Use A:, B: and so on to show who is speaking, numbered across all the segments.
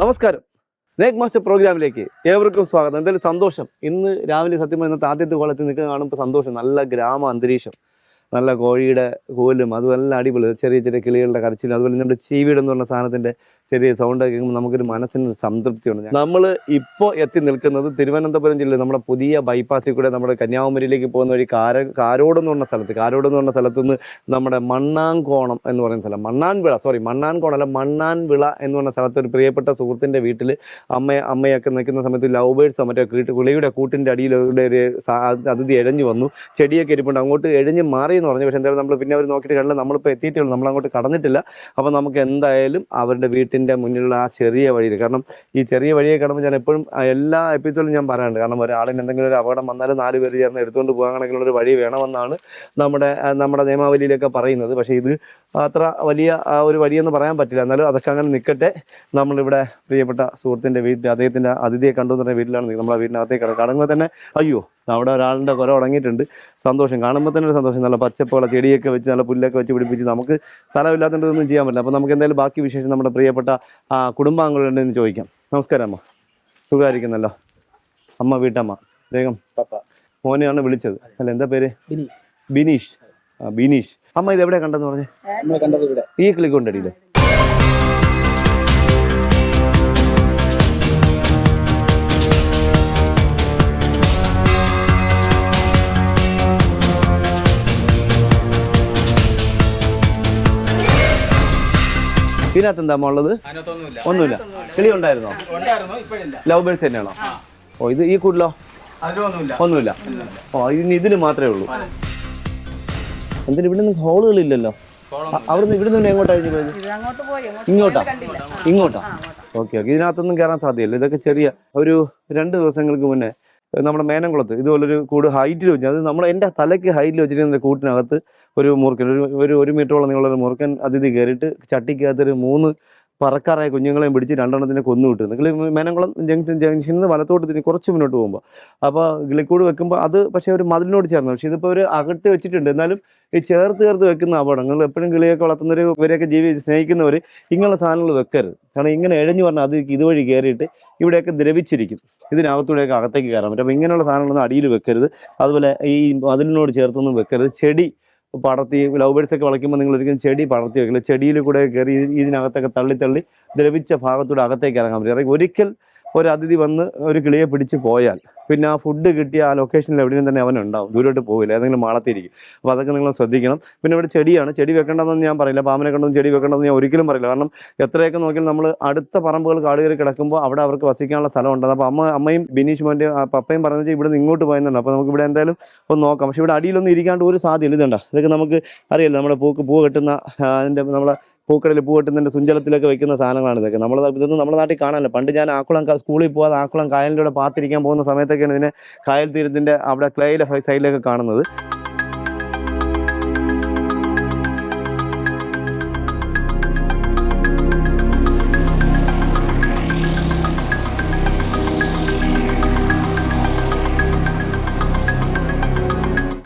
A: നമസ്കാരം. Snake master പ്രോഗ്രാമിലേക്ക് ഏവർക്കും സ്വാഗതം. എന്തായാലും സന്തോഷം. ഇന്ന് രാവിലെ സത്യം ഇന്നത്തെ ആദ്യത്തെ കോളത്തിൽ നിൽക്കുന്ന കാണുമ്പോൾ സന്തോഷം. നല്ല ഗ്രാമ അന്തരീക്ഷം. നല്ല കോഴിയുടെ കോലും അതുപോലെ അടിപൊളി ചെറിയ ചെറിയ കിളികളുടെ കരച്ചിലും അതുപോലെ നമ്മുടെ ചീവീട് എന്ന് പറഞ്ഞ സാധനത്തിന്റെ ചെറിയ സൗണ്ട് കേൾക്കുമ്പോൾ നമുക്കൊരു മനസ്സിന് സംതൃപ്തിയുണ്ട്. നമ്മൾ ഇപ്പോൾ എത്തി നിൽക്കുന്നത് തിരുവനന്തപുരം ജില്ലയിൽ നമ്മുടെ പുതിയ ബൈപ്പാസിൽ കൂടെ നമ്മുടെ കന്യാകുമരിയിലേക്ക് പോകുന്ന വഴി കാര കാരോട് എന്ന് പറഞ്ഞ സ്ഥലത്ത് കാരോട് എന്ന് പറഞ്ഞ സ്ഥലത്ത് നിന്ന് നമ്മുടെ മണ്ണാങ്കോണം എന്ന് പറയുന്ന സ്ഥലം മണ്ണാൻവിള സോറി മണ്ണാൻകോണം അല്ല മണ്ണാൻവിള എന്ന് പറഞ്ഞ സ്ഥലത്ത് ഒരു പ്രിയപ്പെട്ട സുഹൃത്തിന്റെ വീട്ടിൽ അമ്മ അമ്മയൊക്കെ നിൽക്കുന്ന സമയത്ത് ലവ് ബേഡ്സോ മറ്റോ കീട്ട് കുളിയുടെ കൂട്ടിന്റെ അടിയിലൂടെ ഒരു അതിഥി എഴഞ്ഞു വന്നു. ചെടിയൊക്കെ ഇരിപ്പുണ്ട്. അങ്ങോട്ട് എഴഞ്ഞ് മാറി എന്ന് പറഞ്ഞു. പക്ഷേ എന്തായാലും നമ്മൾ പിന്നെ അവർ നോക്കിയിട്ട് കണ്ടില്ല. നമ്മളിപ്പോൾ എത്തിയിട്ടേ ഉള്ളൂ. നമ്മൾ അങ്ങോട്ട് കടന്നിട്ടില്ല. അപ്പോൾ നമുക്ക് എന്തായാലും അവരുടെ വീട്ടിന്റെ മുന്നിലുള്ള ആ ചെറിയ വഴിയിൽ. കാരണം ഈ ചെറിയ വഴിയെ കിടമ്പോൾ ഞാൻ എപ്പോഴും എല്ലാ എപ്പിസോഡിലും ഞാൻ പറയാറുണ്ട്. കാരണം ഒരാളിന് എന്തെങ്കിലും ഒരു അപകടം വന്നാലും നാല് പേര് ചേർന്ന് എടുത്തുകൊണ്ട് പോകാൻ ഒരു വഴി വേണമെന്നാണ് നമ്മുടെ നമ്മുടെ നിയമാവലിയിലൊക്കെ പറയുന്നത്. പക്ഷേ ഇത് അത്ര വലിയ ഒരു വഴിയെന്ന് പറയാൻ പറ്റില്ല. എന്നാലും അതൊക്കെ അങ്ങനെ നിൽക്കട്ടെ നമ്മളിവിടെ പ്രിയപ്പെട്ട സുഹൃത്തിന്റെ വീട്ടിൽ അദ്ദേഹത്തിന്റെ അതിഥിയെ കണ്ടു എന്ന് പറഞ്ഞ വീട്ടിലാണ്. നമ്മളെ വീടിനകത്തേക്ക് കട കടങ്ങുമ്പോൾ തന്നെ അയ്യോ അവിടെ ഒരാളുടെ കുര ഉടങ്ങിയിട്ടുണ്ട് സന്തോഷം. കാണുമ്പോൾ തന്നെ ഒരു സന്തോഷം. നല്ല പച്ചപ്പുള്ള ചെടിയൊക്കെ വെച്ച് നല്ല പുല്ലൊക്കെ വെച്ച് പിടിപ്പിച്ച് നമുക്ക് സ്ഥലമില്ലാത്തതുകൊണ്ട് ഒന്നും ചെയ്യാൻ പറ്റില്ല. അപ്പോൾ നമുക്ക് എന്തായാലും ബാക്കി വിശേഷം നമ്മുടെ പ്രിയപ്പെട്ട ആ, കുടുംബാംഗങ്ങളുണ്ടെന്ന് ചോദിക്കാം. നമസ്കാരം അമ്മ. സുഖമായിരിക്കുന്നല്ലോ? അമ്മ വീട്ടമ്മ. വേഗം. പപ്പ. മോനെയാണ് വിളിച്ചത്. അല്ല എന്താ പേര്?
B: ബിനീഷ്.
A: ബിനീഷ്. ബിനീഷ്. അമ്മ ഇത് എവിടെ കണ്ടെന്ന് പറഞ്ഞേ ഈ കിളിക്കൊണ്ടടിയിൽ? ഇതിനകത്ത് എന്താ ഉള്ളത് ഒന്നുമില്ല. കിളി ഉണ്ടായിരുന്നോ? ലവ് ബേഴ്സ് തന്നെയാണോ? ഓ ഇത് ഈ കൂട്ടിലോ?
B: അതിലൊന്നുമില്ല.
A: ഒന്നുമില്ല. ഓ ഇനി ഇതിന് മാത്രമേ ഉള്ളൂ. എന്തിനും ഇവിടെ നിന്ന് ഹോളുകളില്ലല്ലോ അവിടുന്ന് ഇവിടുന്ന് പിന്നെ എങ്ങോട്ടാണ് പോയത്?
C: ഇത് അങ്ങോട്ട് പോയി അങ്ങോട്ട്
A: ഇങ്ങോട്ടാ. ഇങ്ങോട്ടാ. Okay okay. ഇതിനകത്തൊന്നും കയറാൻ സാധ്യല്ലോ ഇതൊക്കെ ചെറിയ ഒരു രണ്ട് ദിവസങ്ങൾക്ക് മുന്നേ നമ്മുടെ മേനംകുളത്ത്. ഇതുപോലൊരു കൂട് ഹൈറ്റിൽ വെച്ചു അത് നമ്മുടെ എന്റെ തലയ്ക്ക് ഹൈറ്റിൽ വെച്ചിരിക്കുന്ന കൂട്ടിനകത്ത് ഒരു മുറുക്കൻ ഒരു ഒരു ഒരു മീറ്ററോളം നീളമുള്ള മുറുക്കൻ അതിഥി കയറിയിട്ട് ചട്ടിക്കകത്തൊരു മൂന്ന് പറക്കാറായ കുഞ്ഞുങ്ങളെയും പിടിച്ച് രണ്ടെണ്ണത്തിനെ കൊന്നു വിട്ടു നിങ്ങൾ മേനംകുളം ജംഗ്ഷൻ ജംഗ്ഷനിൽ നിന്ന് വലത്തോട്ട് തിരിഞ്ഞ് കുറച്ച് മുന്നോട്ട് പോകുമ്പോൾ. അപ്പോൾ ഗിളിക്കൂട് വെക്കുമ്പോൾ അത് പക്ഷേ ഒരു മതിലിനോട് ചേർന്നു പക്ഷേ ഇതിപ്പോൾ ഒരു അകത്ത് വെച്ചിട്ടുണ്ട്. എന്നാലും ഈ ചേർത്ത് ചേർത്ത് വെക്കുന്ന അപകടം നിങ്ങൾ എപ്പോഴും കിളിയൊക്കെ വളർത്തുന്നവർ ഇവരെയൊക്കെ ജീവി സ്നേഹിക്കുന്നവർ ഇങ്ങനെയുള്ള സാധനങ്ങൾ വെക്കരുത്. കാരണം ഇങ്ങനെ എഴഞ്ഞു പറഞ്ഞാൽ അത് ഇതുവഴി കയറിയിട്ട് ഇവിടെയൊക്കെ ദ്രവിച്ചിരിക്കും. ഇതിനകത്തൂടെയൊക്കെ അകത്തേക്ക് കയറാൻ പറ്റും. അപ്പോൾ ഇങ്ങനെയുള്ള സാധനങ്ങളൊന്നും അടിയിൽ വെക്കരുത്. അതുപോലെ ഈ മതിലിനോട് ചേർത്തൊന്നും വെക്കരുത്. ചെടി പടർത്തി ലവ് ബേഡ്സ് ഒക്കെ വളയ്ക്കുമ്പോൾ നിങ്ങൾ ഒരിക്കലും ചെടി പടർത്തി വെക്കില്ല. ചെടിയിൽ കൂടെ കയറി ഇതിനകത്തൊക്കെ തള്ളി തള്ളി ദ്രവിച്ച ഭാഗത്തൂടെ അകത്തേക്ക് ഇറങ്ങാൻ പറ്റും. ഇറങ്ങി ഒരിക്കൽ ഒരു അതിഥി വന്ന് ഒരു കിളിയെ പിടിച്ച് പോയാൽ പിന്നെ ആ ഫുഡ് കിട്ടിയ ആ ലൊക്കേഷനിൽ എവിടെയും തന്നെ അവൻ ഉണ്ടാവും. ദൂരോട്ട് പോവില്ല. ഏതെങ്കിലും മാളത്തിരിക്കും അപ്പോൾ അതൊക്കെ നിങ്ങൾ ശ്രദ്ധിക്കണം. പിന്നെ ഇവിടെ ചെടിയാണ്. ചെടി വെക്കേണ്ടതെന്ന് ഞാൻ പറയില്ല. പാമ്പിനെ കണ്ടൊന്നും ചെടി വെക്കേണ്ടതെന്ന് ഞാൻ ഒരിക്കലും പറയില്ല. കാരണം എത്രയൊക്കെ നോക്കിയാൽ നമ്മൾ അടുത്ത പറമ്പുകൾ കാട് കയറി കിടക്കുമ്പോൾ അവിടെ അവർക്ക് വസിക്കാനുള്ള സ്ഥലം അപ്പോൾ അമ്മ അമ്മയും ബിനീഷ് മോന്റെ പപ്പയും പറഞ്ഞത് ഇവിടെ ഇങ്ങോട്ട് പോയെന്നുണ്ട് അപ്പോൾ നമുക്ക് ഇവിടെ എന്തായാലും ഒന്ന് നോക്കാം. പക്ഷേ ഇവിടെ അടിയിലൊന്നും ഇരിക്കാണ്ട് ഒരു സാധ്യത ഇതുണ്ട. ഇതൊക്കെ നമുക്ക് അറിയില്ല നമ്മുടെ പൂക്ക് പൂ കെട്ടുന്ന അതിന്റെ നമ്മളെ പൂക്കടയിൽ പൂ കെട്ടുന്നതിന്റെ സുഞ്ചലത്തിലൊക്കെ വെക്കുന്ന സാധനങ്ങളാണ് ഇതൊക്കെ. നമ്മൾ ഇതൊന്നും നമ്മുടെ നാട്ടിൽ കാണാനില്ല. പണ്ട് ഞാൻ ആക്കുളം സ്കൂളിൽ പോകാതെ ആക്കുളം കായലിലൂടെ പാത്തിരിക്കാൻ പോകുന്ന സമയത്തൊക്കെയാണ് ഇതിനെ കായൽ തീരത്തിന്റെ അവിടെ ക്ലേയിലെ സൈഡിലൊക്കെ കാണുന്നത്.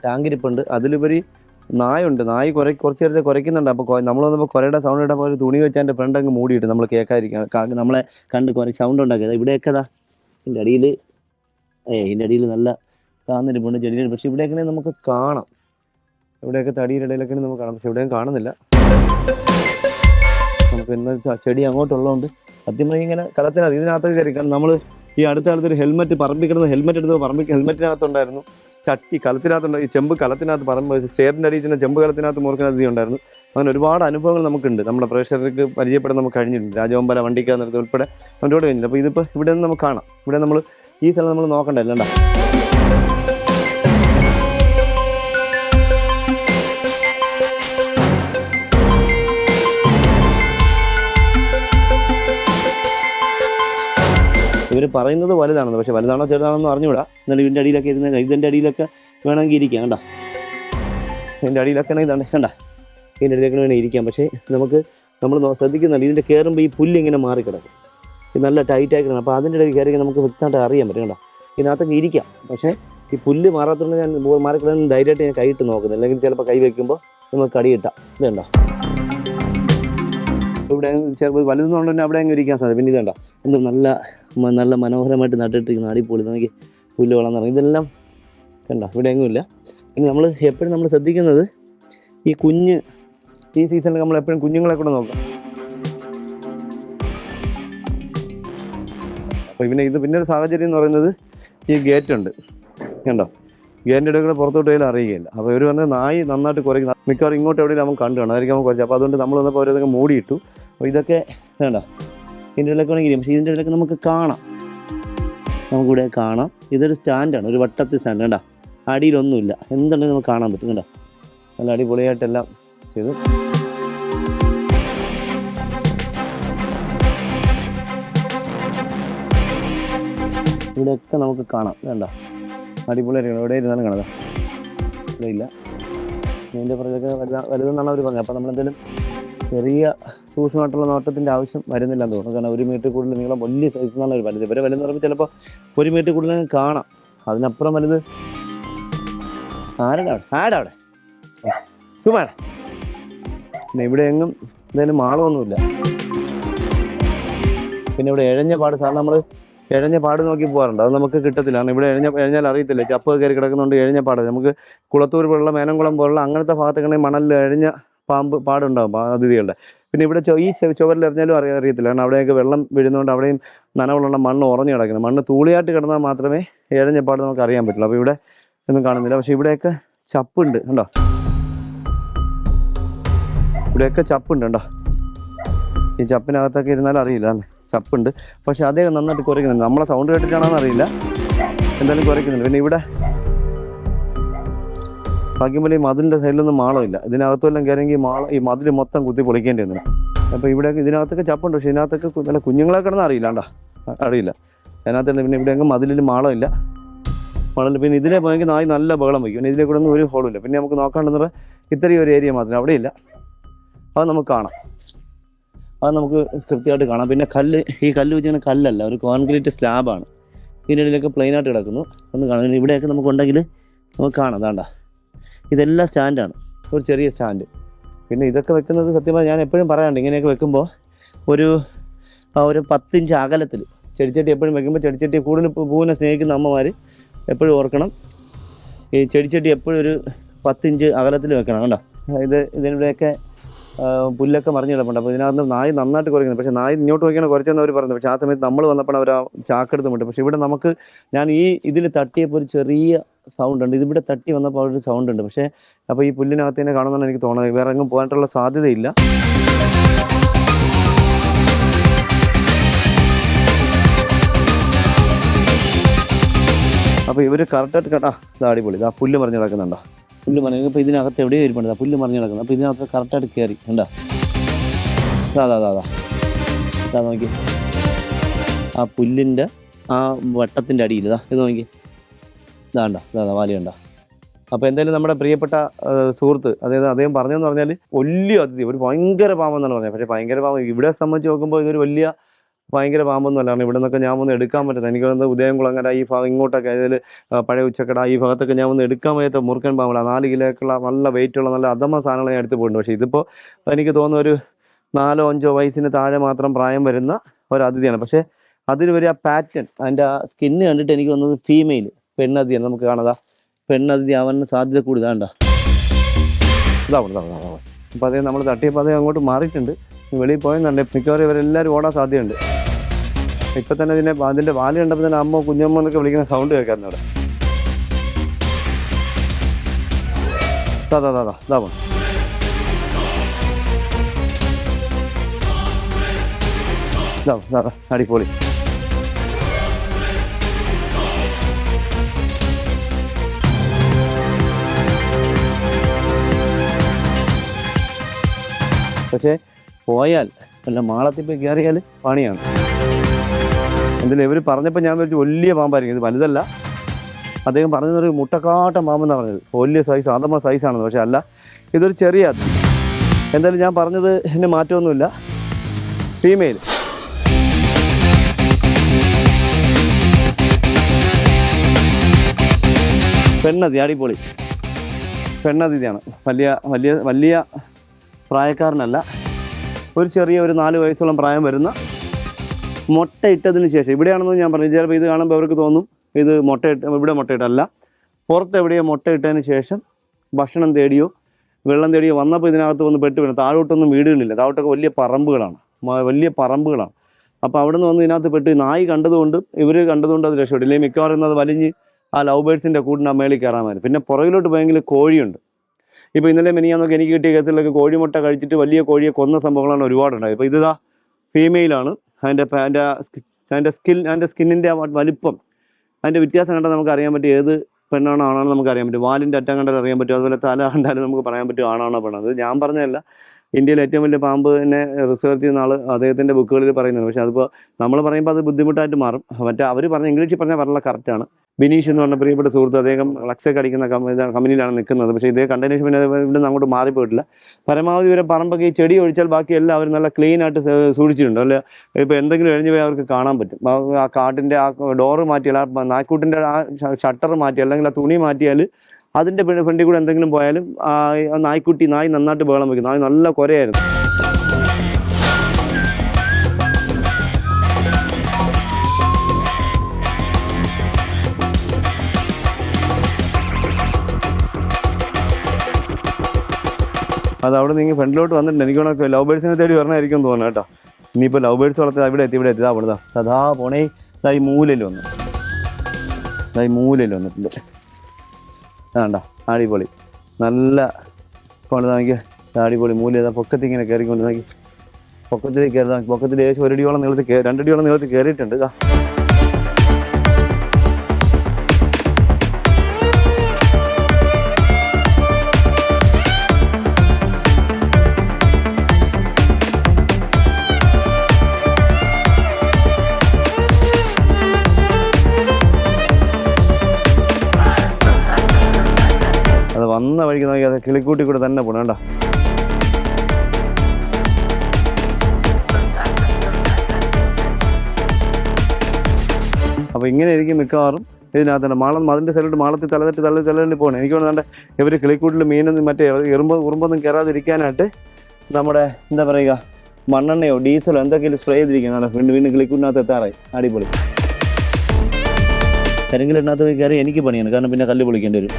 A: ടാങ്കിരിപ്പുണ്ട്. അതിലുപരി നായുണ്ട്. നായ് കുറെ കുറച്ച് നേരത്തെ കുരയ്ക്കുന്നുണ്ട് അപ്പോൾ നമ്മൾ വന്നപ്പോൾ കുരയുടെ സൗണ്ട് ഇട്ടപ്പോൾ ഒരു തുണി വെച്ചാൽ എന്റെ ഫ്രണ്ട് അങ്ങ് മൂടിയിട്ട് നമ്മൾ കേൾക്കാതിരിക്കാം നമ്മളെ കണ്ട് കുറെ സൗണ്ട് ഉണ്ടാക്കിയത്. ഇവിടെയൊക്കെ അതാ ഇതിന്റെ അടിയിൽ ഏ ഇതിന്റെ അടിയിൽ നല്ല താന്നിരിപ്പുണ്ട് ചെടിയിൽ പക്ഷെ ഇവിടെയൊക്കെ നമുക്ക് കാണാം. ഇവിടെയൊക്കെ തടിയുടെ ഇടയിലൊക്കെ നമുക്ക് കാണാം. പക്ഷെ ഇവിടെയും കാണുന്നില്ല. നമുക്ക് ഇന്ന് ചെടി അങ്ങോട്ടുള്ളതുകൊണ്ട് സത്യം പറഞ്ഞാൽ ഇങ്ങനെ കലത്തിനകത്ത് ഇതിനകത്ത് കയറി. കാരണം നമ്മൾ ഈ അടുത്ത കാലത്ത് ഒരു ഹെൽമെറ്റ് പറമ്പിൽ ഹെൽമെറ്റ് എടുത്ത് പറമ്പിൽ ഹെൽമെറ്റിനകത്തുണ്ടായിരുന്നു ചട്ടി കലത്തിനകത്തുണ്ട് ഈ ചെമ്പ് കലത്തിനകത്ത് പറമ്പ് സ്റ്റേറിന്റെ അടിയിൽ ചെന്ന ചെമ്പ് കലത്തിനകത്ത് മൂർക്കനകത്ത് ഉണ്ടായിരുന്നു. അങ്ങനെ ഒരുപാട് അനുഭവങ്ങൾ നമുക്കുണ്ട്. നമ്മുടെ പ്രേക്ഷകർക്ക് പരിചയപ്പെടാൻ നമുക്ക് കഴിഞ്ഞിട്ടുണ്ട്. രാജവമ്പല വണ്ടിക്കാൻ നിർത്തി ഉൾപ്പെടെ അവരോട് കഴിഞ്ഞിട്ടുണ്ട്. അപ്പോൾ ഇതിപ്പോൾ ഇവിടെ നിന്ന് നമുക്ക് കാണാം. ഇവിടെ നമ്മൾ ഈ സ്ഥലം നമ്മൾ നോക്കണ്ടല്ലോ കണ്ടാ ഇവർ പറയുന്നത് വലുതാണെന്ന് പക്ഷെ വലുതാണോ ചെറുതാണെന്ന് അറിഞ്ഞുകൂടാ. എന്നാലും ഇതിന്റെ അടിയിലൊക്കെ ഇരുന്ന് ഇതിന്റെ അടിയിലൊക്കെ വേണമെങ്കിൽ ഇരിക്കാം കണ്ട? ഇതിന്റെ അടിയിലൊക്കെ ഇതാണ് കണ്ട? ഇതിന്റെ അടിയിലൊക്കെ വേണമെങ്കിൽ ഇരിക്കാം പക്ഷേ നമുക്ക് നമ്മൾ ശ്രദ്ധിക്കുന്നുണ്ട് ഇതിന്റെ കയറുമ്പോൾ ഈ പുല്ല് ഇങ്ങനെ മാറിക്കിടക്കും. ഇത് നല്ല ടൈറ്റായി കിടക്കണം അപ്പോൾ അതിന്റെ ഇടയിൽ കയറി നമുക്ക് വ്യക്തമായിട്ട് അറിയാൻ പറ്റും കണ്ടോ? ഇതിനകത്തൊക്കെ ഇരിക്കാം പക്ഷേ ഈ പുല്ല് മാറാത്തതുകൊണ്ട് ഞാൻ മാറിക്കിടന്ന് ധൈര്യമായിട്ട് ഞാൻ കൈയിട്ട് നോക്കുന്നത് അല്ലെങ്കിൽ ചിലപ്പോൾ കൈ വയ്ക്കുമ്പോൾ നമുക്ക് കടിയിട്ടാം ഇതുണ്ടോ ഇവിടെ ചെറുപ്പം വലുതെന്നുള്ള തന്നെ അവിടെ അങ്ങ് ഇരിക്കാൻ സാധിക്കും പിന്നെ ഇതേണ്ട എന്ത് നല്ല നല്ല മനോഹരമായിട്ട് നട്ടിട്ടിരിക്കുന്ന അടിപൊളി നമുക്ക് പുല്ല് വളർന്നു തുടങ്ങി ഇതെല്ലാം കണ്ട? ഇവിടെ എങ്ങുമില്ല പിന്നെ നമ്മൾ എപ്പോഴും നമ്മൾ ശ്രദ്ധിക്കുന്നത് ഈ കുഞ്ഞ് ഈ സീസണിൽ നമ്മൾ എപ്പോഴും കുഞ്ഞുങ്ങളെ കൂടെ നോക്കാം. അപ്പോൾ പിന്നെ ഇത് പിന്നെ ഒരു സാഹചര്യം എന്ന് പറയുന്നത് ഈ ഗേറ്റ് ഉണ്ട്. കണ്ടോ? ഗേറ്റിന്റെ ഇടയിൽ പുറത്തോട്ട് പോയാലും അറിയുകയില്ല അപ്പോൾ ഇവർ പറഞ്ഞാൽ നായി നന്നായിട്ട് കുറയ്ക്കും. മിക്കവാറും ഇങ്ങോട്ട് എവിടെയും നമുക്ക് കണ്ടു കാണും. അതായിരിക്കും നമുക്ക് കുറച്ച്. അപ്പോൾ അതുകൊണ്ട് നമ്മൾ വന്നപ്പോൾ അവരതൊക്കെ മൂടിയിട്ടു. അപ്പോൾ ഇതൊക്കെ വേണ്ട ഇതിന്റെ ഇടയിലൊക്കെ വേണമെങ്കിൽ പക്ഷേ ഇതിന്റെ ഇടയിലൊക്കെ നമുക്ക് കാണാം. നമുക്കിവിടെ കാണാം. ഇതൊരു സ്റ്റാൻഡാണ്. ഒരു വട്ടത്തിൽ സ്റ്റാൻഡ്. കണ്ട? അടിയിലൊന്നുമില്ല. എന്തുണ്ടെങ്കിലും നമുക്ക് കാണാൻ പറ്റും. കണ്ടോ? നല്ല അടിപൊളിയായിട്ടെല്ലാം ചെയ്തു. ഇവിടെയൊക്കെ നമുക്ക് കാണാം. വേണ്ട അടിപൊളിയായിരിക്കണം എവിടെ ഇരുന്നാലും കാണാം ഇവിടെ ഇല്ല ഇതിന്റെ പുറകിലൊക്കെ വലുതാ വലുതെന്നാണ് അവർ പറഞ്ഞത്. അപ്പോൾ നമ്മളെന്തെങ്കിലും ചെറിയ സൂക്ഷ്മമായിട്ടുള്ള നോട്ടത്തിന്റെ ആവശ്യം വരുന്നില്ലെന്ന് തോന്നുന്നു. കാരണം ഒരു മീറ്റർ കൂടുതൽ നീളം വലിയ സൈസ് എന്നാണ് ഒരു വലുത്. ഇവരെ വലുതെന്ന് പറയുമ്പോൾ ചിലപ്പോൾ ഒരു മീറ്റർ കൂടുതൽ കാണാം. അതിനപ്പുറം വലുത് ആരുടെ അവിടെ? ചുമ്മാ ഇവിടെ എങ്ങും എന്തായാലും മാളമൊന്നുമില്ല പിന്നെ ഇവിടെ ഇഴഞ്ഞ പാട് സാറിന് നമ്മൾ എഴഞ്ഞ പാട് നോക്കി പോകാറുണ്ട്. അത് നമുക്ക് കിട്ടത്തില്ല. കാരണം ഇവിടെ എഴഞ്ഞ ഇഴഞ്ഞാൽ അറിയത്തില്ല. ചപ്പ് കയറി കിടക്കുന്നുണ്ട് ഇഴഞ്ഞ പാട് നമുക്ക് കുളത്തൂർ പോലുള്ള മേനംകുളം പോലുള്ള അങ്ങനത്തെ ഭാഗത്തൊക്കെ മണലിൽ ഇഴഞ്ഞ പാമ്പ് പാടുണ്ടാകും അതിഥികളുടെ. പിന്നെ ഇവിടെ ഈ ചുവരിലെറിഞ്ഞാലും അറിയാൻ അറിയത്തില്ല. കാരണം അവിടെയൊക്കെ വെള്ളം വീഴുന്നതുകൊണ്ട് അവിടെയും നനവുള്ള മണ്ണ് ഉറഞ്ഞു കിടക്കുന്നത് മണ്ണ് തൂളിയായിട്ട് കിടന്നാൽ മാത്രമേ എഴഞ്ഞ പാട് നമുക്ക് അറിയാൻ പറ്റുള്ളൂ. അപ്പോൾ ഇവിടെ ഒന്നും കാണുന്നില്ല. പക്ഷേ ഇവിടെയൊക്കെ ചപ്പുണ്ട്. കണ്ടോ? ഇവിടെയൊക്കെ ചപ്പുണ്ട്. കണ്ടോ? ഈ ചപ്പിനകത്തൊക്കെ ഇരുന്നാൽ അറിയില്ല? ചപ്പുണ്ട്. പക്ഷെ അദ്ദേഹം നന്നായിട്ട് കുറയ്ക്കുന്നുണ്ട്. നമ്മളെ സൗണ്ട് കേട്ടിട്ടാണോന്ന് അറിയില്ല. എന്തായാലും കുറയ്ക്കുന്നുണ്ട്. പിന്നെ ഇവിടെ ഭാഗ്യമ്പോൾ ഈ മതിലിന്റെ സൈഡിലൊന്നും മാളമില്ല. ഇതിനകത്തെല്ലാം കയറിയെങ്കിൽ മാള ഈ മതിൽ മൊത്തം കുത്തി പൊളിക്കേണ്ടി വന്നു അപ്പോൾ ഇവിടെ ഇതിനകത്തൊക്കെ ചപ്പുണ്ട്. പക്ഷേ ഇതിനകത്തൊക്കെ നല്ല കുഞ്ഞുങ്ങളെ കിടന്ന് അറിയില്ല കണ്ടാ? അറിയില്ല. അതിനകത്തുണ്ട് പിന്നെ ഇവിടെ അങ്ങ് മതിലിൽ മാളമില്ല. മണൽ പിന്നെ ഇതിലെ പോയെങ്കിൽ നായി നല്ല ബഹളം വയ്ക്കും. പിന്നെ ഇതിലെ കൂടെ ഒന്നും ഒരു ഹോളും ഇല്ല. പിന്നെ നമുക്ക് നോക്കാണ്ടെന്ന് പറഞ്ഞാൽ ഇത്രയും ഒരു ഏരിയ മാത്രമേ അവിടെയില്ല. അത് നമുക്ക് കാണാം. അത് നമുക്ക് കൃത്യമായിട്ട് കാണാം. പിന്നെ കല്ല് ഈ കല്ല് വെച്ചിങ്ങനെ കല്ലല്ല ഒരു കോൺക്രീറ്റ് സ്ലാബാണ്. ഇതിന്റെ ഇടയിലൊക്കെ പ്ലെയിനായിട്ട് കിടക്കുന്നു. ഒന്ന് കാണാം. ഇവിടെയൊക്കെ നമുക്കുണ്ടെങ്കിൽ നമുക്ക് കാണാം. വേണ്ട ഇതെല്ലാം സ്റ്റാൻഡാണ് ഒരു ചെറിയ സ്റ്റാൻഡ് പിന്നെ ഇതൊക്കെ വെക്കുന്നത് സത്യമായി ഞാൻ എപ്പോഴും പറയാറുണ്ട്. ഇങ്ങനെയൊക്കെ വെക്കുമ്പോൾ ഒരു ഒരു പത്തിഞ്ച് അകലത്തിൽ ചെടിച്ചട്ടി എപ്പോഴും വെക്കുമ്പോൾ ചെടിച്ചട്ടി കൂടുതൽ പൂവിനെ സ്നേഹിക്കുന്ന അമ്മമാർ എപ്പോഴും ഓർക്കണം. ഈ ചെടിച്ചട്ടി എപ്പോഴും ഒരു പത്തിഞ്ച് അകലത്തിൽ വെക്കണം. കണ്ടോ? ഇത് ഇതിനിടെയൊക്കെ പുല്ലൊക്കെ മറിഞ്ഞ് കിടപ്പുണ്ട്. അപ്പോൾ ഇതിനകത്ത് നായ് നന്നായിട്ട് കുറയ്ക്കുന്നത് പക്ഷേ നായ് ഇങ്ങോട്ട് നോക്കിയാണ് കുറച്ചെന്ന് അവർ പറയുന്നത്. പക്ഷേ ആ സമയത്ത് നമ്മൾ വന്നപ്പോൾ അവർ ആ ചാക്കെടുത്ത് മുട്ടി പക്ഷേ ഇവിടെ നമുക്ക് ഞാൻ ഈ ഇതിൽ തട്ടിയപ്പോൾ ഒരു ചെറിയ സൗണ്ട് ഉണ്ട് ഇതിവിടെ തട്ടി വന്നപ്പോൾ ഒരു സൗണ്ട് ഉണ്ട് പക്ഷേ അപ്പോൾ ഈ പുല്ലിനകത്ത് തന്നെ കാണുമെന്നാണ് എനിക്ക് തോന്നുന്നത്. വേറെ എങ്ങും പോകാനായിട്ടുള്ള സാധ്യതയില്ല. അപ്പോൾ ഇവർ കറക്റ്റായിട്ട് കേട്ടാ ഇത് അടിപൊളി. ആ പുല്ല് മറിഞ്ഞ് കിടക്കുന്നുണ്ടോ? പുല്ല് മറിഞ്ഞു ഇപ്പോൾ ഇതിനകത്ത് എവിടെ ഇരിപ്പുണ്ട്. പുല്ല് മറിഞ്ഞ് കിടക്കുന്നത് അപ്പോൾ ഇതിനകത്ത് കറക്റ്റായിട്ട് കയറി കണ്ടോ? അതാ അതാ അതാ ഇതാ നോക്കി. ആ പുല്ലിന്റെ ആ വട്ടത്തിന്റെ അടിയിൽ. ഇതാ ഇത് നോക്കി. ഇതാണ്ട ഇതാ വാലി കണ്ടോ? അപ്പോൾ എന്തായാലും നമ്മുടെ പ്രിയപ്പെട്ട സുഹൃത്ത് അതായത് അദ്ദേഹം പറഞ്ഞതെന്ന് പറഞ്ഞാൽ വലിയ അതിഥി ഒരു ഭയങ്കര എന്നാണ് പറഞ്ഞത്. പക്ഷേ ഭയങ്കര പാമ്പ് ഇവിടെ സംബന്ധിച്ച് നോക്കുമ്പോൾ ഇതൊരു വലിയ ഭയങ്കര പാമ്പൊന്നും അല്ല കാരണം ഇവിടെ നിന്നൊക്കെ ഞാൻ വന്ന് എടുക്കാൻ പറ്റുന്നത് എനിക്ക് വന്ന് ഉദയംകുളങ്ങര ഈ ഭാഗം ഇങ്ങോട്ടൊക്കെ അതിൽ പഴയ ഉച്ചക്കട ഈ ഭാഗത്തൊക്കെ ഞാൻ വന്ന് എടുക്കാൻ വയ്യാത്ത മുറുക്കൻ പാമ്പല്ല നാല് കിലോക്കുള്ള നല്ല വെയിറ്റുള്ള നല്ല അധമ സാധനങ്ങൾ ഞാൻ എടുത്ത് പോയിട്ടുണ്ട്. പക്ഷേ ഇതിപ്പോൾ എനിക്ക് തോന്നുന്ന ഒരു നാലോ അഞ്ചോ വയസ്സിന് താഴെ മാത്രം പ്രായം വരുന്ന ഒരു അതിഥിയാണ് പക്ഷേ അതിൽ ഒരു ആ പാറ്റേൺ അതിന്റെ ആ സ്കിന്ന് കണ്ടിട്ട് എനിക്ക് വന്നത് ഫീമെയിൽ പെണ്ണതിഥിയാണ്. നമുക്ക് കാണാതാ പെണ്ണതിഥി ആവാൻ സാധ്യത കൂടുതലാണ്ട അപ്പോൾ അതേ നമ്മൾ തട്ടിയപ്പോൾ അതേ അങ്ങോട്ട് മാറിയിട്ടുണ്ട്. വെളിയിൽ പോയെന്നുണ്ട് മിക്കവാറും ഇവരെല്ലാവരും ഓടാൻ സാധ്യതയുണ്ട്. ഇപ്പം തന്നെ ഇതിനെ അതിന്റെ വാൽ കണ്ടപ്പോൾ തന്നെ അമ്മ കുഞ്ഞമ്മ എന്നൊക്കെ വിളിക്കുന്ന സൗണ്ട് കേൾക്കാറുണ്ട് അവിടെ. ദാ ദാ ദാ ദാ അടിപൊളി. പക്ഷേ പോയാൽ അല്ല മാളത്തിൽ പോയി കയറിയാൽ പണിയാണ്. എന്തായാലും ഇവർ പറഞ്ഞപ്പോൾ ഞാൻ വിചാരിച്ചു വലിയ പാമ്പായിരിക്കും. ഇത് വലുതല്ല. അദ്ദേഹം പറഞ്ഞതൊരു മുട്ടക്കാട്ട പാമ്പെന്നാണ് പറഞ്ഞത്. വലിയ സൈസ് അതമ്മ സൈസാണെന്ന് പക്ഷേ അല്ല ഇതൊരു ചെറിയ എന്തായാലും ഞാൻ പറഞ്ഞത് എന്നെ മാറ്റമൊന്നുമില്ല. ഫീമെയിൽ പെണ്ണതി അടിപൊളി. പെണ്ണതിഥിയാണ് വലിയ വലിയ വലിയ പ്രായക്കാരനല്ല. ഒരു ചെറിയ ഒരു നാല് വയസ്സോളം പ്രായം വരുന്ന മുട്ട ഇട്ടതിന് ശേഷം ഇവിടെയാണെന്ന് ഞാൻ പറഞ്ഞു ചിലപ്പോൾ ഇത് കാണുമ്പോൾ അവർക്ക് തോന്നും ഇത് മുട്ടയിട്ട് ഇവിടെ മുട്ടയിട്ടല്ല. പുറത്ത് എവിടെയോ മുട്ടയിട്ടതിന് ശേഷം ഭക്ഷണം തേടിയോ വെള്ളം തേടിയോ വന്നപ്പോൾ ഇതിനകത്ത് വന്ന് പെട്ട് വീണു. താഴോട്ടൊന്നും വീടുകളില്ല. താഴോട്ടൊക്കെ വലിയ പറമ്പുകളാണ്. വലിയ പറമ്പുകളാണ്. അപ്പോൾ അവിടെ നിന്ന് വന്ന് ഇതിനകത്ത് പെട്ട് നായി കണ്ടതുകൊണ്ട് ഇവർ കണ്ടതുകൊണ്ട് അത് രക്ഷപ്പെട്ടു. ഇല്ലെങ്കിൽ മിക്കവാറും അത് വലിഞ്ഞ് ആ ലവ് ബേഡ്സിന്റെ കൂടിന് ആ മേളിൽ കയറാമായിരുന്നു പിന്നെ പുറകിലോട്ട് പോയെങ്കിൽ കോഴിയുണ്ട്. ഇപ്പോൾ ഇന്നലെ മിനിയാന്നൊക്കെ എനിക്ക് കിട്ടിയ കേസിലൊക്കെ കോഴിമുട്ട കഴിച്ചിട്ട് വലിയ കോഴിയെ കൊന്ന സംഭവങ്ങളാണ് ഒരുപാടുണ്ടായത്. ഇപ്പോൾ ഇതാ ഫീമെയിലാണ് അതിന്റെ അതിന്റെ അതിന്റെ സ്കിൻ അതിന്റെ സ്കിന്നിന്റെ വലിപ്പം അതിന്റെ വ്യത്യാസം കണ്ടാൽ നമുക്ക് അറിയാൻ പറ്റും ഏത് പെണ്ണാണോ ആണാണോ നമുക്ക് അറിയാൻ പറ്റും. വാലിന്റെ അറ്റം കണ്ടാൽ അറിയാൻ പറ്റും. അതുപോലെ തല കണ്ടാലും നമുക്ക് പറയാൻ പറ്റും ആണാണോ പെണ്ണാണ്. അത് ഞാൻ പറഞ്ഞതല്ല. ഇന്ത്യയിലെ ഏറ്റവും വലിയ പാമ്പ് തന്നെ റിസർച്ച് ചെയ്യുന്ന ആൾ അദ്ദേഹത്തിന്റെ ബുക്കുകളിൽ പറയുന്നുണ്ട്. പക്ഷേ അതിപ്പോൾ നമ്മൾ പറയുമ്പോൾ അത് ബുദ്ധിമുട്ടായിട്ട് മാറും. മറ്റേ അവർ പറഞ്ഞ ഇംഗ്ലീഷിൽ പറഞ്ഞാൽ വളരെ കറക്റ്റാണ്. ബിനീഷ് എന്ന് പറഞ്ഞ പ്രിയപ്പെട്ട സുഹൃത്ത് അദ്ദേഹം ലക്സൊക്കെ അടിക്കുന്ന കമ്പനിയിലാണ് നിൽക്കുന്നത്. പക്ഷേ ഇതേ കണ്ടതിന് ശേഷം പിന്നെ ഇവിടെ നിന്ന് അങ്ങോട്ട് മാറിപ്പോയിട്ടില്ല. പരമാവധി ഇവരെ പറമ്പൊക്കെ ഈ ചെടി ഒഴിച്ചാൽ ബാക്കി എല്ലാം അവർ നല്ല ക്ലീൻ ആയിട്ട് സൂക്ഷിച്ചിട്ടുണ്ട്. അല്ലെ? ഇപ്പോൾ എന്തെങ്കിലും എഴിഞ്ഞു പോയി അവർക്ക് കാണാൻ പറ്റും. ആ കാട്ടിന്റെ ആ ഡോറ് മാറ്റിയാൽ ആ നായ്ക്കൂട്ടിന്റെ ആ ഷട്ടർ മാറ്റി അല്ലെങ്കിൽ ആ തുണി മാറ്റിയാൽ അതിന്റെ ഫ്രണ്ടിൽ കൂടെ എന്തെങ്കിലും പോയാലും ആ നായ്ക്കുട്ടി നായ് നന്നായിട്ട് ബഹളം വയ്ക്കും നായ് നല്ല കുരയായിരുന്നു. അത് അവിടെ നിന്ന് ഫ്രണ്ടിലോട്ട് വന്നിട്ടുണ്ട്. എനിക്ക് വേണമെങ്കിൽ ലവ് ബേഡ്സിനെ തേടി വരണമായിരിക്കും തോന്നുന്നു കേട്ടോ. ഇനിയിപ്പോൾ ലവ് ബേഡ്സ് വളർത്തി അവിടെ എത്തി ഇവിടെ എത്തി. അവിടെ അതാ പോണേ. ഇതാ ഈ മൂലയിൽ വന്നു. ഇതാ ഈ മൂലയിൽ വന്നിട്ടുണ്ട്. വേണ്ട അടിപൊളി. നല്ല കൊണ്ട് നോക്കി അടിപൊളി മൂല. ഇതാ പൊക്കത്തിൽ ഇങ്ങനെ കയറിക്കൊണ്ട് പൊക്കത്തിലേക്ക് കയറി പൊക്കത്തിൽ ഏകദേശം ഒരടിയോളം നീളത്തിൽ രണ്ടടിയോളം നീളത്തിൽ കയറിയിട്ടുണ്ട്. ഇതാ. വഴിക്ക് നോക്കി അത് കിളിക്കൂട്ടി കൂടെ തന്നെ പോകണം കേട്ടോ അപ്പോൾ ഇങ്ങനെ ഇരിക്കും മിക്കവാറും ഇതിനകത്ത് തന്നെ. മാളം അതിന്റെ സൈഡിലോട്ട് മാളത്തിൽ തലതട്ടി തല തലതട്ടി പോകണം എനിക്ക് തോന്നുന്നുണ്ട് ഇവർ കിളിക്കൂട്ടിൽ മീനൊന്നും മറ്റേ എറുമ്പ് ഉറുമ്പൊന്നും കയറാതിരിക്കാനായിട്ട് നമ്മുടെ എന്താ പറയുക മണ്ണെണ്ണയോ ഡീസലോ എന്തൊക്കെയും സ്പ്രേ ചെയ്തിരിക്കുന്നതാണ് വീണ്ടും വീണ്ടും കിളിക്കൂട്ടിനകത്ത് എത്താറായി. അടിപൊളി. കരിങ്കിലിനകത്ത് പോയി കയറി എനിക്ക് പണിയാണ്. കാരണം പിന്നെ കല്ല് പൊളിക്കേണ്ടി വരും.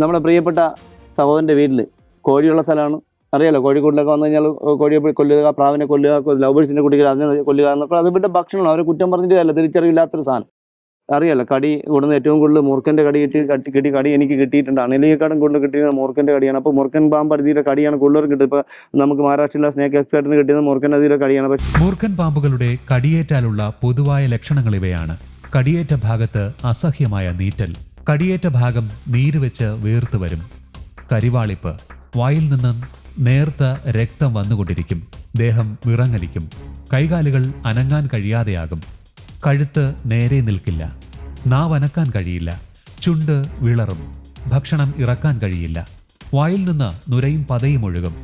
A: നമ്മുടെ പ്രിയപ്പെട്ട സഹോദരന്റെ വീട്ടിൽ കോഴിയുള്ള സ്ഥലമാണ്. അറിയാലോ കോഴിക്കോട്ടിലൊക്കെ വന്നു കഴിഞ്ഞാൽ കോഴിയെ കൊല്ലുക പ്രാവിനെ കൊല്ലുക ലവേഴ്സിന്റെ കുട്ടികൾ അതിനെ കൊല്ലുക എന്നൊക്കെ അത് ഇവരുടെ ഭക്ഷണമാണ്. അവരെ കുറ്റം പറഞ്ഞിട്ട് അല്ല തിരിച്ചറിവില്ലാത്തൊരു സാധനം. അറിയാലോ കടി ഇവിടുന്ന് ഏറ്റവും കൂടുതൽ മൂർഖന്റെ കടി കിട്ടി കട്ടി കിട്ടി കടി എനിക്ക് കിട്ടിയിട്ടുണ്ട്. അണിലിയെക്കാളും കൂടുതൽ കിട്ടിയത് മൂർഖന്റെ കടിയാണ്. അപ്പോൾ മൂർഖൻ പാമ്പ് അതിലെ കടിയാണ് കൂടുതലും കിട്ടുന്നത്. ഇപ്പോൾ നമുക്ക് മഹാരാഷ്ട്രയിലെ സ്നേക്ക് എക്സ്പേർട്ടിന് കിട്ടിയത് മൂർഖൻ അതിലെ കടിയാണ്.
C: മൂർഖൻ പാമ്പുകളുടെ കടിയേറ്റാലുള്ള പൊതുവായ ലക്ഷണങ്ങൾ ഇവയാണ്. കടിയേറ്റ ഭാഗത്ത് അസഹ്യമായ നീറ്റൽ. കടിയേറ്റ ഭാഗം നീരുവെച്ച് വീർത്തു വരും. കരിവാളിപ്പ്. വായിൽ നിന്നും നേർത്ത രക്തം വന്നുകൊണ്ടിരിക്കും. ദേഹം വിറങ്ങലിക്കും. കൈകാലുകൾ അനങ്ങാൻ കഴിയാതെയാകും. കഴുത്ത് നേരെ നിൽക്കില്ല. നാവനക്കാൻ കഴിയില്ല. ചുണ്ട് വിളറും. ഭക്ഷണം ഇറക്കാൻ കഴിയില്ല. വായിൽ നിന്ന് നുരയും പതയും ഒഴുകും.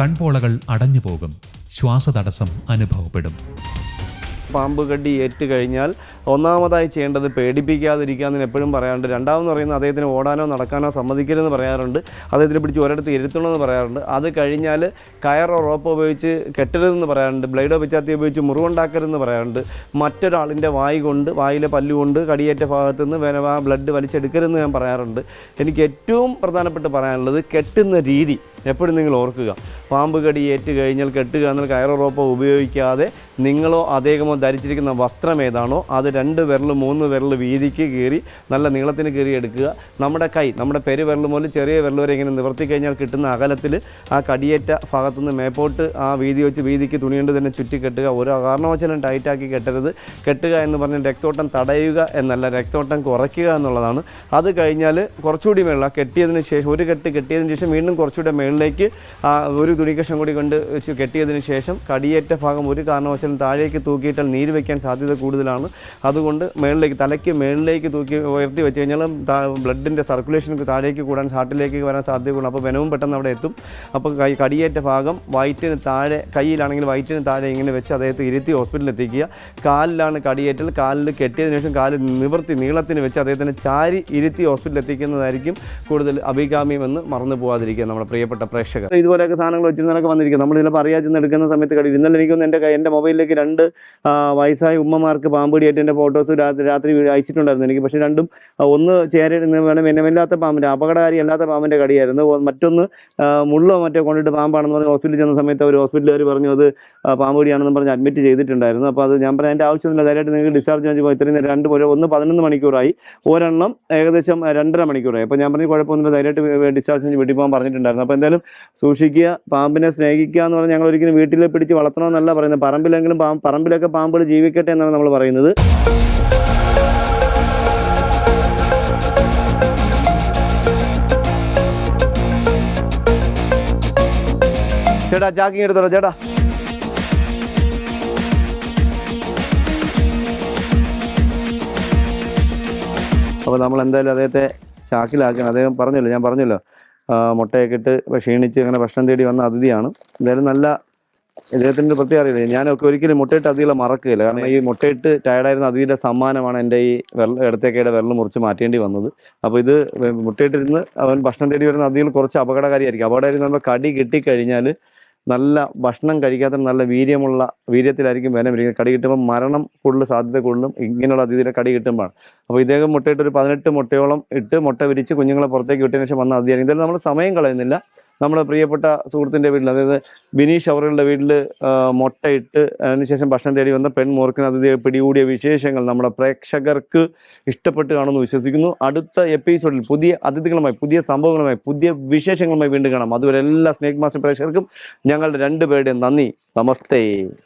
C: കൺപോളകൾ അടഞ്ഞു പോകും ശ്വാസതടസ്സം അനുഭവപ്പെടും.
A: പാമ്പ് കടി ഏറ്റ് കഴിഞ്ഞാൽ ഒന്നാമതായി ചെയ്യേണ്ടത് പേടിപ്പിക്കാതിരിക്കുക എന്ന് എപ്പോഴും പറയാറുണ്ട്. രണ്ടാമെന്ന് പറയുന്നത് അദ്ദേഹത്തിന് ഓടാനോ നടക്കാനോ സമ്മതിക്കരുതെന്ന് പറയാറുണ്ട്. അദ്ദേഹത്തിന് പിടിച്ച് ഒരിടത്ത് ഇരുത്തണമെന്ന് പറയാറുണ്ട്. അത് കഴിഞ്ഞാൽ കയറോ റോപ്പോ ഉപയോഗിച്ച് കെട്ടരുതെന്ന് പറയാറുണ്ട്. ബ്ലേഡോ പിച്ചാത്തി ഉപയോഗിച്ച് മുറിവുണ്ടാക്കരുതെന്ന് പറയാറുണ്ട്. മറ്റൊരാളിന്റെ വായി കൊണ്ട് വായിലെ പല്ലുകൊണ്ട് കടിയേറ്റ ഭാഗത്തു നിന്ന് വേന ബ്ലഡ് വലിച്ചെടുക്കരുതെന്ന് ഞാൻ പറയാറുണ്ട്. എനിക്ക് ഏറ്റവും പ്രധാനപ്പെട്ട് പറയാനുള്ളത് കെട്ടുന്ന രീതി എപ്പോഴും നിങ്ങൾ ഓർക്കുക. പാമ്പ് കടി ഏറ്റ് കഴിഞ്ഞാൽ കെട്ടുക എന്നാൽ കയറോ റോപ്പോ ഉപയോഗിക്കാതെ നിങ്ങളോ അദ്ദേഹമോ ധരിച്ചിരിക്കുന്ന വസ്ത്രം ഏതാണോ അത് രണ്ട് വിരൽ മൂന്ന് വിരൽ വീതിക്ക് കീറി നല്ല നീളത്തിന് കീറി എടുക്കുക. നമ്മുടെ കൈ നമ്മുടെ പെരുവിരൽ മുതൽ ചെറിയ വിരൽ വരെ ഇങ്ങനെ നിവർത്തി കഴിഞ്ഞാൽ കിട്ടുന്ന അകലത്തിൽ ആ കടിയേറ്റ ഭാഗത്തുനിന്ന് മേപ്പോട്ട് ആ വീതി വെച്ച് വീതിക്ക് തുണി കൊണ്ട് തന്നെ ചുറ്റി കെട്ടുക. ഒരു കാരണവശാലും ടൈറ്റാക്കി കെട്ടരുത്. കെട്ടുക എന്ന് പറഞ്ഞാൽ രക്തോട്ടം തടയുക എന്നല്ല രക്തോട്ടം കുറയ്ക്കുക എന്നുള്ളതാണ്. അത് കഴിഞ്ഞാൽ കുറച്ചുകൂടി മേളിൽ കെട്ടിയതിന് ശേഷം ഒരു കെട്ട് കെട്ടിയതിന് ശേഷം വീണ്ടും കുറച്ചുകൂടി മേളിലേക്ക് ഒരു തുണിക്കഷം കൂടി കൊണ്ട് വെച്ച് കെട്ടിയതിന് ശേഷം കടിയേറ്റ ഭാഗം ഒരു കാരണവശാലും താഴേക്ക് തൂക്കിയിട്ടാൽ നീര് വയ്ക്കാൻ സാധ്യത കൂടുതലാണ്. അതുകൊണ്ട് മേളിലേക്ക് തലയ്ക്ക് മേളിലേക്ക് തൂക്കി ഉയർത്തി വെച്ച് കഴിഞ്ഞാൽ ബ്ലഡിന്റെ സർക്കുലേഷൻ താഴേക്ക് കൂടാൻ ഹാർട്ടിലേക്ക് വരാൻ സാധ്യത കൂടും അപ്പോൾ വെനവും പെട്ടെന്ന് അവിടെ എത്തും. അപ്പോൾ കൈ കടിയേറ്റ ഭാഗം വയറ്റിന് താഴെ കയ്യിലാണെങ്കിൽ വയറ്റിന് താഴെ ഇങ്ങനെ വെച്ച് അദ്ദേഹത്തെ ഇരുത്തി ഹോസ്പിറ്റലിൽ എത്തിക്കുക. കാലിലാണ് കടിയേറ്റൽ. കാലിൽ കെട്ടിയതിനു ശേഷം കാൽ നിവർത്തി നീളത്തിന് വെച്ച് അദ്ദേഹത്തിനെ ചാരി ഇരുത്തി ഹോസ്പിറ്റലിൽ എത്തിക്കുന്നതായിരിക്കും കൂടുതൽ അഭികാമ്യമെന്ന് മറന്നു പോകാതിരിക്കുക നമ്മുടെ പ്രിയപ്പെട്ട പ്രേക്ഷകർ. ഇതുപോലെയൊക്കെ സാധനങ്ങൾ വെച്ചിരുന്നൊക്കെ വന്നിരിക്കും. നമ്മൾ ചിലപ്പോൾ അറിയാതെ എടുക്കുന്ന സമയത്ത് കടി ഇന്നലെ എനിക്കൊന്ന് എന്റെ എന്റെ എന്റെ മൊബൈലിലേക്ക് രണ്ട് വയസ്സായ ഉമ്മമാർക്ക് പാമ്പടിയായിട്ട് ഫോട്ടോസ് രാത്രി രാത്രി അയച്ചിട്ടുണ്ടായിരുന്നു എനിക്ക്. പക്ഷേ രണ്ടും ഒന്ന് ചേര വേണം എന്നമില്ലാത്ത പാമ്പിന്റെ അപകടകാരി അല്ലാത്ത പാമ്പിന്റെ കടിയായിരുന്നു. മറ്റൊന്ന് മുള്ളോ മറ്റോ കൊണ്ടിട്ട് പാമ്പാണെന്ന് പറഞ്ഞ് ഹോസ്പിറ്റലിൽ ചെന്ന സമയത്ത് അവർ ഹോസ്പിറ്റലുകാർ പറഞ്ഞു അത് പാമ്പടിയാണെന്ന് പറഞ്ഞ് അഡ്മിറ്റ് ചെയ്തിട്ടുണ്ടായിരുന്നു. അപ്പോൾ അത് ഞാൻ പറഞ്ഞു എന്റെ ആവശ്യമില്ല ധൈര്യമായിട്ട് നിങ്ങൾക്ക് ഡിസ്ചാർജ് ചെയ്യുമ്പോൾ ഇത്രയും നേരം രണ്ട് പോലെ ഒന്ന് പതിനൊന്ന് മണിക്കൂറായി. ഒരെണ്ണം ഏകദേശം രണ്ടര മണിക്കൂറായി. അപ്പോൾ ഞാൻ പറഞ്ഞു കുഴപ്പമൊന്നുമില്ല ധൈര്യമായിട്ട് ഡിസ്ചാർജ് ചെയ്ത് വീട്ടിൽ പോകാൻ പറഞ്ഞിട്ടുണ്ടായിരുന്നു. അപ്പോൾ എന്തായാലും സൂക്ഷിക്കുക പാമ്പിനെ സ്നേഹിക്കുക എന്ന് പറഞ്ഞാൽ ഞങ്ങൾ ഒരിക്കലും വീട്ടിൽ പിടിച്ച് വളർത്തണമെന്നല്ല പറയുന്നത്. പറമ്പിലെങ്കിലും പാമ്പ് പറമ്പിലൊക്കെ പാമ്പുകൾ ജീവിക്കട്ടെ എന്നാണ് നമ്മൾ പറയുന്നത്. ചേട്ടാ ചാക്കിങ് എടുത്തോ ചേട്ടാ അപ്പോൾ നമ്മൾ എന്തായാലും അദ്ദേഹത്തെ ചാക്കിലാക്കണം. അദ്ദേഹം പറഞ്ഞല്ലോ ഞാൻ പറഞ്ഞല്ലോ മുട്ടയൊക്കെ ഇട്ട് ക്ഷീണിച്ച് അങ്ങനെ ഭക്ഷണം തേടി വന്ന അതിഥിയാണ്. എന്തായാലും നല്ല ഇദ്ദേഹത്തിന്റെ പ്രത്യേകം അറിയില്ല. ഞാനൊക്കെ ഒരിക്കലും മുട്ടയിട്ട് അതികളെ മറക്കുകയില്ല കാരണം ഈ മുട്ടയിട്ട് ടയർഡായിരുന്ന അതിയുടെ സമ്മാനമാണ് എന്റെ ഈ വെള്ള ഇടത്തേക്കയുടെ വെള്ളം മുറിച്ച് മാറ്റേണ്ടി വന്നത്. അപ്പോൾ ഇത് മുട്ടയിട്ടിരുന്ന് അവൻ ഭക്ഷണം തേടി വരുന്ന അതികൾ കുറച്ച് അപകടകാരിയായിരിക്കും. അപകടകാരി നമ്മൾ കടി കിട്ടിക്കഴിഞ്ഞാൽ നല്ല ഭക്ഷണം കഴിക്കാത്ത നല്ല വീര്യമുള്ള വീര്യത്തിലായിരിക്കും വേനം വരിക കടി കിട്ടുമ്പോൾ മരണം കൂടുതൽ സാധ്യത കൂടുതലും ഇങ്ങനെയുള്ള അതിഥിയിലെ കടി കിട്ടുമ്പോഴാണ്. അപ്പോൾ ഇദ്ദേഹം മുട്ടയിട്ട് ഒരു പതിനെട്ട് മുട്ടയോളം ഇട്ട് മുട്ട വിരിച്ച് കുഞ്ഞുങ്ങളെ പുറത്തേക്ക് വിട്ടതിന് ശേഷം വന്ന അതിഥിയാണ് ഇതിൽ നമ്മൾ സമയം കളയുന്നില്ല. നമ്മുടെ പ്രിയപ്പെട്ട സുഹൃത്തിന്റെ വീട്ടിൽ അതായത് ബിനീഷ് അവറുകളുടെ വീട്ടിൽ മുട്ടയിട്ട് അതിനുശേഷം ഭക്ഷണം തേടി വന്ന പെൺമൂർക്കിന് അതിഥിയെ പിടികൂടിയ വിശേഷങ്ങൾ നമ്മുടെ പ്രേക്ഷകർക്ക് ഇഷ്ടപ്പെട്ട് കാണുമെന്ന് വിശ്വസിക്കുന്നു. അടുത്ത എപ്പിസോഡിൽ പുതിയ അതിഥികളുമായി പുതിയ സംഭവങ്ങളുമായി പുതിയ വിശേഷങ്ങളുമായി വീണ്ടും കാണാം. അതുവരെ എല്ലാ സ്നേക് മാസ്റ്റർ പ്രേക്ഷകർക്കും ഞങ്ങളുടെ രണ്ടുപേരുടെയും നന്ദി. നമസ്തേ.